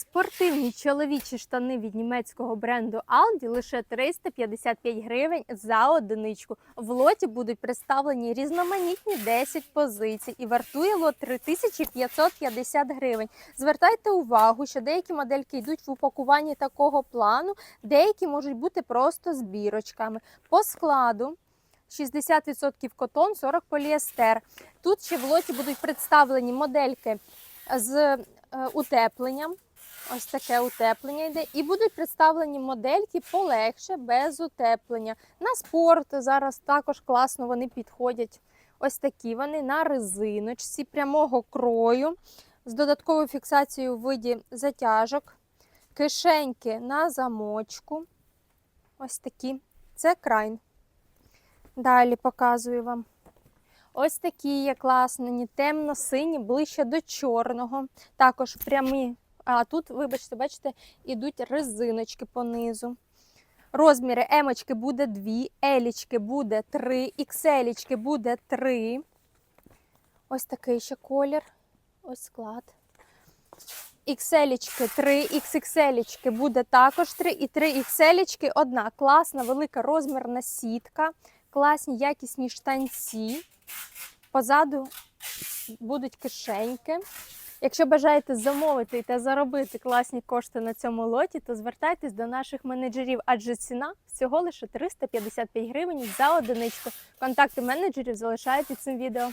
Спортивні чоловічі штани від німецького бренду Aldi лише 355 гривень за одиничку. В лоті будуть представлені різноманітні 10 позицій і вартує лот 3550 гривень. Звертайте увагу, що деякі модельки йдуть в упакуванні такого плану, деякі можуть бути просто збірочками. По складу 60% котон, 40 поліестер. Тут ще в лоті будуть представлені модельки з е, утепленням. Ось таке утеплення йде. І будуть представлені модельки полегше, без утеплення. На спорт зараз також класно вони підходять. Ось такі вони на резиночці прямого крою з додатковою фіксацією в виді затяжок, кишеньки на замочку. Ось такі. Це крайн. Далі показую вам. Ось такі є класні, темно-сині, ближче до чорного. Також прямі. А тут, вибачте, бачите, ідуть резиночки по низу. Розміри емочки буде 2, елічки буде 3, ікселічки буде 3. Ось такий ще колір. Ось склад. XL 3, XXL буде також 3 і 3 XL одна. Класна, велика розмірна сітка, класні якісні штанці. Позаду будуть кишеньки. Якщо бажаєте замовити та заробити класні кошти на цьому лоті, то звертайтесь до наших менеджерів, адже ціна всього лише 355 гривень за одиничку. Контакти менеджерів залишаю під цим відео.